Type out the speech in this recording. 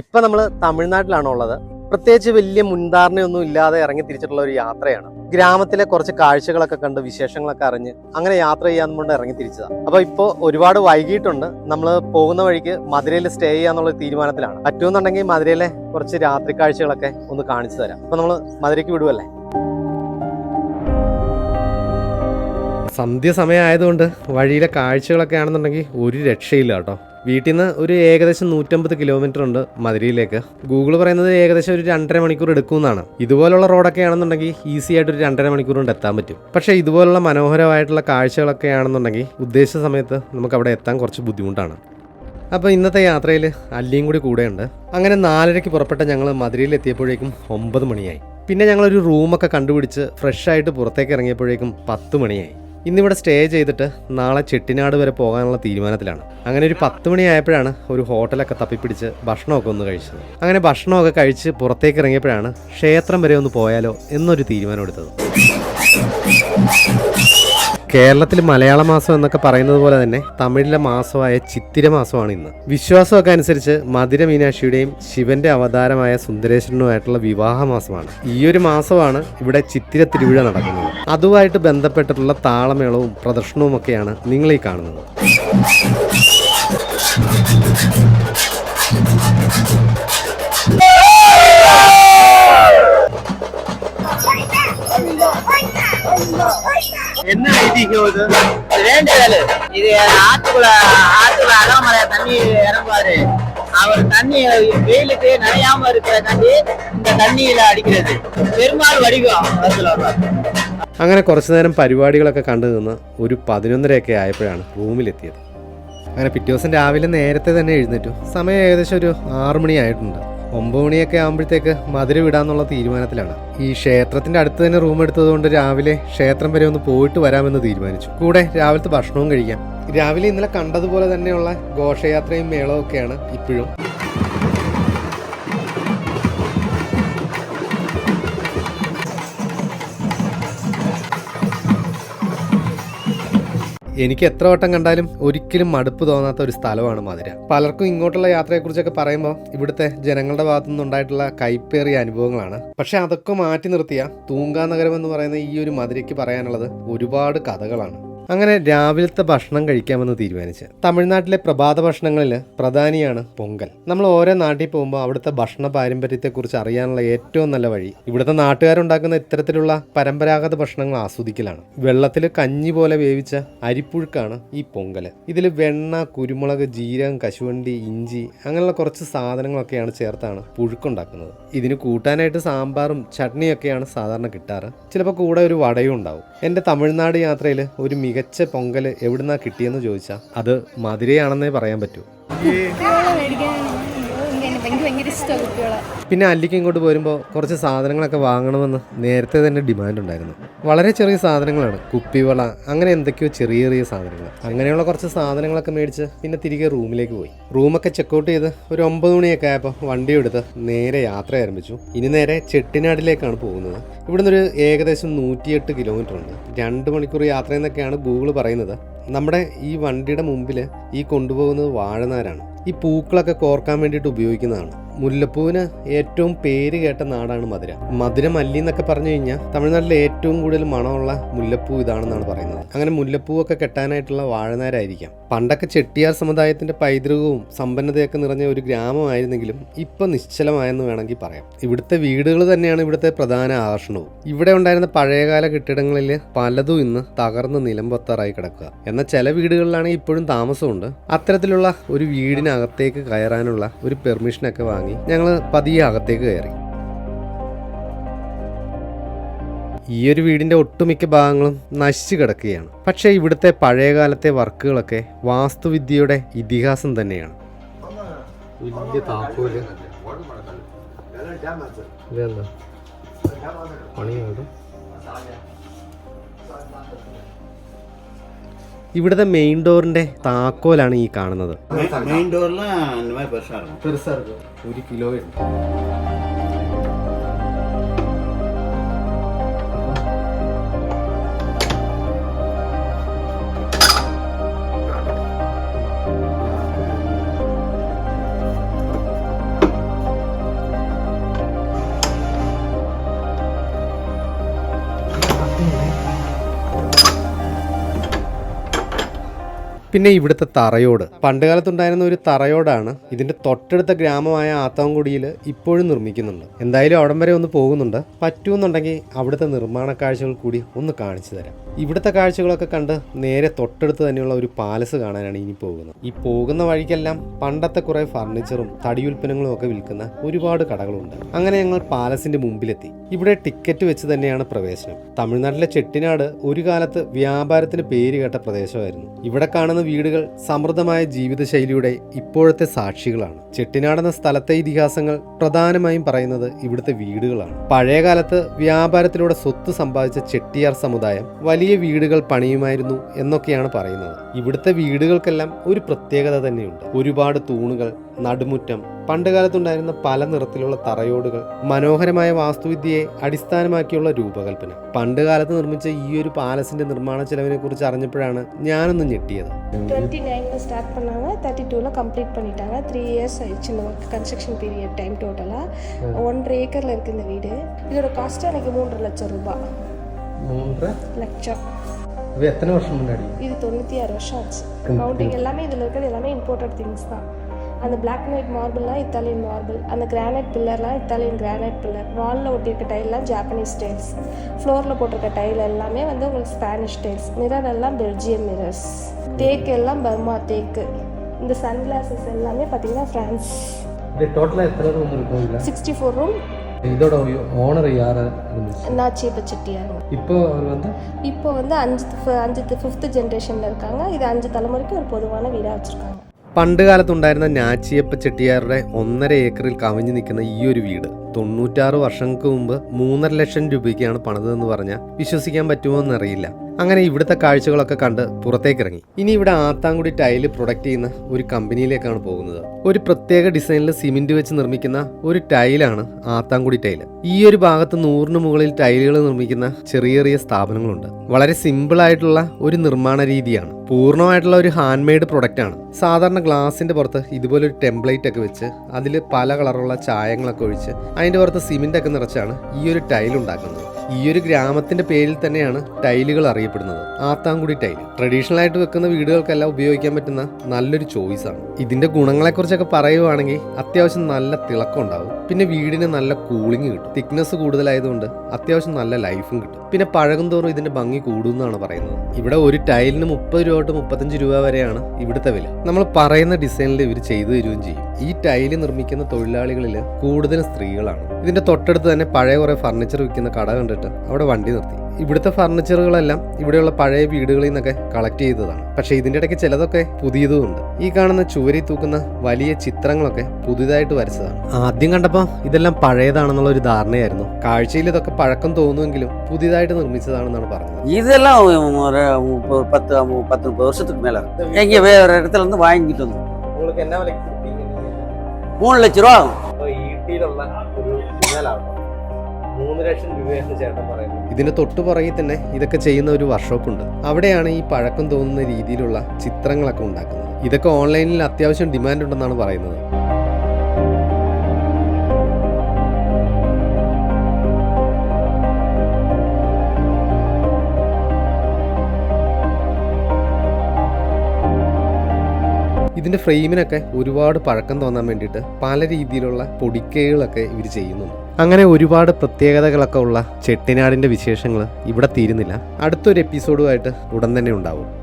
ഇപ്പൊ നമ്മൾ തമിഴ്നാട്ടിലാണ് ഉള്ളത്? പ്രത്യേകിച്ച് വലിയ മുൻധാരണയൊന്നും ഇല്ലാതെ ഇറങ്ങി തിരിച്ചിട്ടുള്ള ഒരു യാത്രയാണ്. ഗ്രാമത്തിലെ കുറച്ച് കാഴ്ചകളൊക്കെ കണ്ട് വിശേഷങ്ങളൊക്കെ അറിഞ്ഞ് അങ്ങനെ യാത്ര ചെയ്യാൻ കൊണ്ട് ഇറങ്ങി തിരിച്ചതാണ് അപ്പൊ ഇപ്പോ ഒരുപാട് വൈകിട്ടുണ്ട് നമ്മൾ പോകുന്ന വഴിക്ക് മധുരയിൽ സ്റ്റേ ചെയ്യാന്നുള്ള തീരുമാനത്തിലാണ്. പറ്റുമെന്നുണ്ടെങ്കിൽ മധുരയിലെ കുറച്ച് രാത്രി കാഴ്ചകളൊക്കെ ഒന്ന് കാണിച്ചു തരാം. അപ്പൊ നമ്മൾ മധുരയ്ക്ക് വിടുവല്ലേ? സന്ധ്യ സമയമായതുകൊണ്ട് വഴിയിലെ കാഴ്ചകളൊക്കെ ആണെന്നുണ്ടെങ്കിൽ ഒരു രക്ഷയില്ല കേട്ടോ. വീട്ടിൽ നിന്ന് ഒരു ഏകദേശം നൂറ്റമ്പത് കിലോമീറ്റർ ഉണ്ട് മധുരയിലേക്ക് ഗൂഗിൾ പറയുന്നത് ഏകദേശം ഒരു രണ്ടര മണിക്കൂർ എടുക്കുമെന്നാണ്. ഇതുപോലുള്ള റോഡൊക്കെ ആണെന്നുണ്ടെങ്കിൽ ഈസി ആയിട്ട് ഒരു രണ്ടര മണിക്കൂർ കൊണ്ട് എത്താൻ പറ്റും. പക്ഷേ ഇതുപോലുള്ള മനോഹരമായിട്ടുള്ള കാഴ്ചകളൊക്കെ ആണെന്നുണ്ടെങ്കിൽ ഉദ്ദേശിച്ച സമയത്ത് നമുക്ക് അവിടെ എത്താൻ കുറച്ച് ബുദ്ധിമുട്ടാണ്. അപ്പോൾ ഇന്നത്തെ യാത്രയിൽ അല്ലിയും കൂടി കൂടെയുണ്ട്. അങ്ങനെ നാലരയ്ക്ക് പുറപ്പെട്ട ഞങ്ങൾ മധുരയിൽ എത്തിയപ്പോഴേക്കും ഒമ്പത് മണിയായി. പിന്നെ ഞങ്ങളൊരു റൂമൊക്കെ കണ്ടുപിടിച്ച് ഫ്രഷ് ആയിട്ട് പുറത്തേക്ക് ഇറങ്ങിയപ്പോഴേക്കും പത്ത് മണിയായി. ഇന്നിവിടെ സ്റ്റേ ചെയ്തിട്ട് നാളെ ചെട്ടിനാട് വരെ പോകാനുള്ള തീരുമാനത്തിലാണ്. അങ്ങനെ ഒരു പത്ത് മണിയായപ്പോഴാണ് ഒരു ഹോട്ടലൊക്കെ തപ്പിപ്പിടിച്ച് ഭക്ഷണമൊക്കെ ഒന്ന് കഴിച്ചത്. അങ്ങനെ ഭക്ഷണമൊക്കെ കഴിച്ച് പുറത്തേക്ക് ഇറങ്ങിയപ്പോഴാണ് ക്ഷേത്രം വരെ ഒന്ന് പോയാലോ എന്നൊരു തീരുമാനം എടുത്തത് കേരളത്തിൽ മലയാള മാസം എന്നൊക്കെ പറയുന്നത് പോലെ തന്നെ തമിഴിലെ മാസമായ ചിത്തിര മാസമാണ് ഇന്ന്. വിശ്വാസമൊക്കെ അനുസരിച്ച് മധുര മീനാക്ഷിയുടെയും ശിവന്റെ അവതാരമായ സുന്ദരേശ്വരനുമായിട്ടുള്ള വിവാഹ മാസമാണ്. ഈ ഒരു മാസമാണ് ഇവിടെ ചിത്തിര തിരുവിഴ നടക്കുന്നത്. അതുമായിട്ട് ബന്ധപ്പെട്ടിട്ടുള്ള താളമേളവും പ്രദർശനവും ഒക്കെയാണ് നിങ്ങൾ ഈ കാണുന്നത്. என்ன ஐதீகம் இது இது வேண்டுதல் இது ஆத்துக்குள்ள ஆத்துக்குள்ள அகமலை தண்ணி இறங்குவாரு அவர் தண்ணி வெயிலுக்கு நனையாம இருக்கிற தண்ணி இந்த தண்ணியில அடிக்கிறது பெருமாள் வடிவம் அதுல வருவார். അങ്ങനെ കുറച്ചു നേരം പരിപാടികളൊക്കെ കണ്ടു നിന്ന് ഒരു പതിനൊന്നരയൊക്കെ ആയപ്പോഴാണ് റൂമിലെത്തിയത് അങ്ങനെ പിറ്റേ ദിവസം രാവിലെ നേരത്തെ തന്നെ എഴുന്നേറ്റു സമയം ഏകദേശം ഒരു ആറു മണിയായിട്ടുണ്ട് ഒമ്പത് മണിയൊക്കെ ആകുമ്പോഴത്തേക്ക് മധുര വിടാന്നുള്ള തീരുമാനത്തിലാണ്. ഈ ക്ഷേത്രത്തിന്റെ അടുത്ത് തന്നെ റൂം എടുത്തതുകൊണ്ട് രാവിലെ ക്ഷേത്രം വരെ ഒന്ന് പോയിട്ട് വരാമെന്ന് തീരുമാനിച്ചു. കൂടെ രാവിലത്തെ ഭക്ഷണവും കഴിക്കാം. രാവിലെ ഇന്നലെ കണ്ടതുപോലെ തന്നെയുള്ള ഘോഷയാത്രയും മേളവും ഒക്കെയാണ് ഇപ്പോഴും. എനിക്ക് എത്ര വട്ടം കണ്ടാലും ഒരിക്കലും മടുപ്പ് തോന്നാത്ത ഒരു സ്ഥലമാണ് മധുര. പലർക്കും ഇങ്ങോട്ടുള്ള യാത്രയെക്കുറിച്ചൊക്കെ പറയുമ്പോൾ ഇവിടുത്തെ ജനങ്ങളുടെ ഭാഗത്തു നിന്നുണ്ടായിട്ടുള്ള കൈപ്പേറിയ അനുഭവങ്ങളാണ്. പക്ഷെ അതൊക്കെ മാറ്റി നിർത്തിയ തൂങ്കാ നഗരം എന്ന് പറയുന്ന ഈ ഒരു മധുരയ്ക്ക് പറയാനുള്ളത് ഒരുപാട് കഥകളാണ്. അങ്ങനെ രാവിലത്തെ ഭക്ഷണം കഴിക്കാമെന്ന് തീരുമാനിച്ച് തമിഴ്നാട്ടിലെ പ്രഭാത ഭക്ഷണങ്ങളിൽ പ്രധാനിയാണ് പൊങ്കൽ. നമ്മൾ ഓരോ നാട്ടിൽ പോകുമ്പോൾ അവിടുത്തെ ഭക്ഷണ പാരമ്പര്യത്തെക്കുറിച്ച് അറിയാനുള്ള ഏറ്റവും നല്ല വഴി ഇവിടുത്തെ നാട്ടുകാരുണ്ടാക്കുന്ന ഇത്തരത്തിലുള്ള പരമ്പരാഗത ഭക്ഷണങ്ങൾ ആസ്വദിക്കലാണ്. വെള്ളത്തിൽ കഞ്ഞി പോലെ വേവിച്ച അരിപ്പുഴുക്കാണ് ഈ പൊങ്കൽ. ഇതിൽ വെണ്ണ കുരുമുളക് ജീരകം കശുവണ്ടി ഇഞ്ചി അങ്ങനെയുള്ള കുറച്ച് സാധനങ്ങളൊക്കെയാണ് ചേർത്താണ് പുഴുക്കുണ്ടാക്കുന്നത്. ഇതിന് കൂട്ടാനായിട്ട് സാമ്പാറും ചട്നിയൊക്കെയാണ് സാധാരണ കിട്ടാറ്. ചിലപ്പോൾ കൂടെ ഒരു വടയും ഉണ്ടാവും. എന്റെ തമിഴ്നാട് യാത്രയിൽ ഒരു മികച്ച പൊങ്കൽ എവിടുന്നാ കിട്ടിയെന്ന് ചോദിച്ചാൽ അത് മധുരയാണെന്നേ പറയാൻ പറ്റൂ. ഭയങ്കര ഇഷ്ടമാണ് കുട്ടികളെ. പിന്നെ അല്ലിക്ക് ഇങ്ങോട്ട് പോരുമ്പോൾ കുറച്ച് സാധനങ്ങളൊക്കെ വാങ്ങണമെന്ന് നേരത്തെ തന്നെ ഡിമാൻഡ് ഉണ്ടായിരുന്നു. വളരെ ചെറിയ സാധനങ്ങളാണ്. കുപ്പിവള അങ്ങനെ എന്തൊക്കെയോ ചെറിയ ചെറിയ സാധനങ്ങൾ. അങ്ങനെയുള്ള കുറച്ച് സാധനങ്ങളൊക്കെ മേടിച്ച് പിന്നെ തിരികെ റൂമിലേക്ക് പോയി. റൂമൊക്കെ ചെക്കൗട്ട് ചെയ്ത് ഒരു ഒമ്പത് മണിയൊക്കെ ആയപ്പോൾ വണ്ടി എടുത്ത് നേരെ യാത്ര ആരംഭിച്ചു. ഇനി നേരെ ചെട്ടിനാടിലേക്കാണ് പോകുന്നത്. ഇവിടുന്ന് ഒരു ഏകദേശം നൂറ്റിയെട്ട് കിലോമീറ്റർ ഉണ്ട്. രണ്ട് മണിക്കൂർ യാത്ര എന്നൊക്കെയാണ് ഗൂഗിൾ പറയുന്നത്. നമ്മുടെ ഈ വണ്ടിയുടെ മുമ്പിൽ ഈ കൊണ്ടുപോകുന്നത് വാഴനാരാണ്. ഈ പൂക്കളൊക്കെ കോർക്കാൻ വേണ്ടിയിട്ട് ഉപയോഗിക്കുന്നതാണ്. മുല്ലപ്പൂവിന് ഏറ്റവും പേര് കേട്ട നാടാണ് മധുര. മധുര മല്ലി എന്നൊക്കെ പറഞ്ഞു കഴിഞ്ഞാൽ തമിഴ്നാട്ടിലെ ഏറ്റവും കൂടുതൽ മണമുള്ള മുല്ലപ്പൂ ഇതാണെന്നാണ് പറയുന്നത്. അങ്ങനെ മുല്ലപ്പൂവൊക്കെ കെട്ടാനായിട്ടുള്ള വാഴനാരായിരിക്കാം. പണ്ടൊക്കെ ചെട്ടിയാർ സമുദായത്തിന്റെ പൈതൃകവും സമ്പന്നതയൊക്കെ നിറഞ്ഞ ഒരു ഗ്രാമമായിരുന്നെങ്കിലും ഇപ്പൊ നിശ്ചലമായെന്ന് വേണമെങ്കിൽ പറയാം. ഇവിടുത്തെ വീടുകൾ തന്നെയാണ് ഇവിടുത്തെ പ്രധാന ആകർഷണവും. ഇവിടെ ഉണ്ടായിരുന്ന പഴയകാല കെട്ടിടങ്ങളിൽ പലതും ഇന്ന് തകർന്ന് നിലംപൊത്താറായി കിടക്കുക. എന്നാൽ ചില വീടുകളിലാണെങ്കിൽ ഇപ്പോഴും താമസമുണ്ട്. അത്തരത്തിലുള്ള ഒരു വീടിനകത്തേക്ക് കയറാനുള്ള ഒരു പെർമിഷനൊക്കെ വാങ്ങി ഞങ്ങൾ പതിയെ അകത്തേക്ക് കയറി. ഈ ഒരു വീടിന്റെ ഒട്ടുമിക്ക ഭാഗങ്ങളും നശിച്ചു കിടക്കുകയാണ്. പക്ഷേ ഇവിടുത്തെ പഴയകാലത്തെ വർക്കുകളൊക്കെ വാസ്തുവിദ്യയുടെ ഇതിഹാസം തന്നെയാണ്. വലിയ ഇവിടുത്തെ മെയിൻ ഡോറിന്റെ താക്കോലാണ് ഈ കാണുന്നത് மெயின் டோர்லாம் இந்த மாதிரி பெருசா இருக்கும் പെരുസാ ഒരു കിലോ ഉണ്ട് പിന്നെ ഇവിടുത്തെ തറയോട്. പണ്ട് കാലത്തുണ്ടായിരുന്ന ഒരു തറയോടാണ് ഇതിന്റെ തൊട്ടടുത്ത ഗ്രാമമായ ആത്താംകുടിയിൽ ഇപ്പോഴും നിർമ്മിക്കുന്നുണ്ട്. എന്തായാലും അവിടം വരെ ഒന്ന് പോകുന്നുണ്ട്. പറ്റുമെന്നുണ്ടെങ്കിൽ അവിടുത്തെ നിർമ്മാണ കാഴ്ചകൾ കൂടി ഒന്ന് കാണിച്ചു തരാം. ഇവിടുത്തെ കാഴ്ചകളൊക്കെ കണ്ട് നേരെ തൊട്ടടുത്ത് തന്നെയുള്ള ഒരു പാലസ് കാണാനാണ് ഇനി പോകുന്നത്. ഈ പോകുന്ന വഴിക്കെല്ലാം പണ്ടത്തെ കുറെ ഫർണിച്ചറും തടി ഉൽപ്പന്നങ്ങളും ഒക്കെ വിൽക്കുന്ന ഒരുപാട് കടകളുണ്ട്. അങ്ങനെ ഞങ്ങൾ പാലസിന്റെ മുമ്പിലെത്തി. ഇവിടെ ടിക്കറ്റ് വെച്ച് തന്നെയാണ് പ്രവേശനം. തമിഴ്നാട്ടിലെ ചെട്ടിനാട് ഒരു കാലത്ത് വ്യാപാരത്തിന് പേര് കേട്ട പ്രദേശമായിരുന്നു. ഇവിടെ കാണുന്ന വീടുകൾ സമൃദ്ധമായ ജീവിതശൈലിയുടെ ഇപ്പോഴത്തെ സാക്ഷികളാണ്. ചെട്ടിനാടെന്ന സ്ഥലത്തെ ഇതിഹാസങ്ങൾ പ്രധാനമായും പറയുന്നത് ഇവിടുത്തെ വീടുകളാണ്. പഴയകാലത്ത് വ്യാപാരത്തിലൂടെ സ്വത്ത് സമ്പാദിച്ച ചെട്ടിയാർ സമുദായം വലിയ വീടുകൾ പണിയുമായിരുന്നു എന്നൊക്കെയാണ് പറയുന്നത്. ഇവിടുത്തെ വീടുകൾക്കെല്ലാം ഒരു പ്രത്യേകത തന്നെയുണ്ട്. ഒരുപാട് തൂണുകൾ നടുമുറ്റം പണ്ടുകാലത്തുണ്ടായിരുന്ന പല നിറത്തിലുള്ള തറയോടുകൾ മനോഹരമായ വാസ്തുവിദ്യയെ അടിസ്ഥാനമാക്കിയുള്ള രൂപകൽപ്പന പണ്ടുകാലത്ത് നിർമ്മിച്ച ഈ ഒരു പാലസിന്റെ നിർമ്മാണ ചെലവിനെ കുറിച്ച് അറിഞ്ഞപ്പോഴാണ് ഞാനൊന്ന് ഞെട്ടിയത് டுவெண்ட்டி நைனில் ஸ்டார்ட் பண்ணாங்க தேர்ட்டி டூவில் கம்ப்ளீட் பண்ணிட்டாங்க த்ரீ இயர்ஸ் ஆயிடுச்சு இந்த ஒர்க் கன்ஸ்ட்ரக்ஷன் பீரியட் டைம் டோட்டலாக ஒன்றரை ஏக்கரில் இருக்குது இந்த வீடு இதோட காஸ்ட்டு எனக்கு மூன்றரை லட்சம் ரூபாய் லட்சம் ഇത് എത്ര വർഷം മുന്നാടി இது தொண்ணூற்றி ஆறு வருஷம் ஆச்சு கவுண்டிங் எல்லாமே இதில் இருக்கிறது எல்லாமே இம்போர்ட்டட் திங்ஸ் தான் அந்த பிளாக் அண்ட் ஒயிட் மார்பிள்லாம் இத்தாலியன் மார்பிள் அந்த கிரானைட் பில்லர்லாம் இத்தாலியன் கிரானைட் பில்லர் வாலில் ஒட்டியிருக்க டைல்லாம் ஜாப்பனீஸ் டைல்ஸ் ஃப்ளோரில் போட்டிருக்க டைல் எல்லாமே வந்து உங்களுக்கு ஸ்பானிஷ் டைல்ஸ் மிரர் எல்லாம் பெல்ஜியம் மிரர்ஸ் தேக்கு எல்லாம் பர்மா தேக்கு இந்த சன் கிளாஸஸ் எல்லாமே பார்த்தீங்கன்னா France room sixty four room இதோட இப்போ வந்து? இப்போ வந்து அஞ்சு அஞ்சு ஃபிஃப்த்து ஜென்ரேஷனில் இருக்காங்க. இது அஞ்சு தலைமுறைக்கு ஒரு பொதுவான வீடாக வச்சுருக்காங்க. പണ്ട് കാലത്തുണ്ടായിരുന്ന ഞാച്ചിയപ്പ ചെട്ടിയാരുടെ ഒന്നര ഏക്കറിൽ കവിഞ്ഞു നിൽക്കുന്ന ഈ ഒരു വീട് തൊണ്ണൂറ്റാറ് വർഷങ്ങൾക്ക് മുമ്പ് മൂന്നര ലക്ഷം രൂപയ്ക്കാണ് പണിതെന്ന് പറഞ്ഞാൽ വിശ്വസിക്കാൻ പറ്റുമോ എന്നറിയില്ല. അങ്ങനെ ഇവിടുത്തെ കാഴ്ചകളൊക്കെ കണ്ട് പുറത്തേക്ക് ഇറങ്ങി ഇനി ഇവിടെ ആത്താങ്കുടി ടൈൽ പ്രൊഡക്റ്റ് ചെയ്യുന്ന ഒരു കമ്പനിയിലേക്കാണ് പോകുന്നത്. ഒരു പ്രത്യേക ഡിസൈനിൽ സിമെന്റ് വെച്ച് നിർമ്മിക്കുന്ന ഒരു ടൈലാണ് ആത്താങ്കുടി ടൈൽ. ഈ ഒരു ഭാഗത്ത് നൂറിന് മുകളിൽ ടൈലുകൾ നിർമ്മിക്കുന്ന ചെറിയ ചെറിയ സ്ഥാപനങ്ങളുണ്ട്. വളരെ സിമ്പിൾ ആയിട്ടുള്ള ഒരു നിർമ്മാണ രീതിയാണ്. പൂർണമായിട്ടുള്ള ഒരു ഹാൻഡ് മെയ്ഡ് ആണ്. സാധാരണ ഗ്ലാസിന്റെ പുറത്ത് ഇതുപോലെ ഒരു ടെംപ്ലേറ്റ് ഒക്കെ വെച്ച് അതിൽ പല കളറുള്ള ചായങ്ങളൊക്കെ ഒഴിച്ച് അതിന്റെ പുറത്ത് സിമെന്റ് ഒക്കെ നിറച്ചാണ് ഈ ഒരു ടൈൽ ഉണ്ടാക്കുന്നത്. ഈ ഒരു ഗ്രാമത്തിന്റെ പേരിൽ തന്നെയാണ് ടൈലുകൾ അറിയപ്പെടുന്നത്. ആത്താങ്കുടി ടൈൽ. ട്രഡീഷണൽ ആയിട്ട് വെക്കുന്ന വീടുകൾക്കെല്ലാം ഉപയോഗിക്കാൻ പറ്റുന്ന നല്ലൊരു ചോയ്സാണ് ഇതിന്റെ ഗുണങ്ങളെക്കുറിച്ചൊക്കെ പറയുവാണെങ്കിൽ അത്യാവശ്യം നല്ല തിളക്കം ഉണ്ടാവും. പിന്നെ വീടിന് നല്ല കൂളിംഗ് കിട്ടും. തിക്നെസ് കൂടുതലായതുകൊണ്ട് അത്യാവശ്യം നല്ല ലൈഫും കിട്ടും. പിന്നെ പഴകും തോറും ഇതിന്റെ ഭംഗി കൂടുമെന്നാണ് പറയുന്നത്. ഇവിടെ ഒരു ടൈലിന് മുപ്പത് രൂപ തൊട്ട് മുപ്പത്തഞ്ച് രൂപ വരെയാണ് ഇവിടുത്തെ വില. നമ്മൾ പറയുന്ന ഡിസൈനിൽ ഇവർ ചെയ്തു തരുകയും ചെയ്യും. ഈ ടൈൽ നിർമ്മിക്കുന്ന തൊഴിലാളികളിൽ കൂടുതലും സ്ത്രീകളാണ്. ഇതിന്റെ തൊട്ടടുത്ത് തന്നെ പഴയ കുറെ ഫർണിച്ചർ വിൽക്കുന്ന കട കണ്ടിട്ട് അവിടെ വണ്ടി നിർത്തി. ഇവിടുത്തെ ഫർണിച്ചറുകളെല്ലാം ഇവിടെയുള്ള പഴയ വീടുകളിൽ നിന്നൊക്കെ കളക്ട് ചെയ്തതാണ്. പക്ഷേ ഇതിന്റെ ഇടയ്ക്ക് ചിലതൊക്കെ പുതിയതുമുണ്ട് ഈ കാണുന്ന ചുവരി തൂക്കുന്ന വലിയ ചിത്രങ്ങളൊക്കെ പുതിയതായിട്ട് വരച്ചതാണ്. ആദ്യം കണ്ടപ്പോൾ ഇതെല്ലാം പഴയതാണെന്നുള്ള ഒരു ധാരണയായിരുന്നു കാഴ്ചയിൽ ഇതൊക്കെ പഴക്കം തോന്നുമെങ്കിലും പുതിയതായിട്ട് നിർമ്മിച്ചതാണെന്നാണ് പറഞ്ഞത് இதெல்லாம் ஒரு முப்பது பத்து மு- பத்து முப்பது வருஷத்துக்கு மேல இருக்கு. எங்க வேற இடத்துல இருந்து வாங்கிட்டு வந்து உங்களுக்கு என்ன விலைக்கு மூணு லட்ச ரூபா ஆகும் ഈട്ടിയിലുള്ള ഒരു ജനലാട്ടോ മൂന്ന് ലക്ഷം രൂപയാണ് ചേട്ടൻ പറയുന്നത് ഇതിന് തൊട്ടു പുറകിൽ തന്നെ ഇതൊക്കെ ചെയ്യുന്ന ഒരു വർക്ക്ഷോപ്പ് ഉണ്ട് അവിടെയാണ് ഈ പഴക്കം തോന്നുന്ന രീതിയിലുള്ള ചിത്രങ്ങളൊക്കെ ഉണ്ടാക്കുന്നത് ഇതൊക്കെ ഓൺലൈനിൽ അത്യാവശ്യം ഡിമാൻഡ് ഉണ്ടെന്നാണ് പറയുന്നത് ഇതിന്റെ ഫ്രെയിമിനൊക്കെ ഒരുപാട് പഴക്കം തോന്നാൻ വേണ്ടിയിട്ട് പല രീതിയിലുള്ള പൊടിക്കൈകളൊക്കെ ഇവർ ചെയ്യുന്നുണ്ട്. അങ്ങനെ ഒരുപാട് പ്രത്യേകതകളൊക്കെ ഉള്ള ചെട്ടിനാടിന്റെ വിശേഷങ്ങൾ ഇവിടെ തീരുന്നില്ല. അടുത്തൊരു എപ്പിസോഡുമായിട്ട് ഉടൻ തന്നെ ഉണ്ടാവും.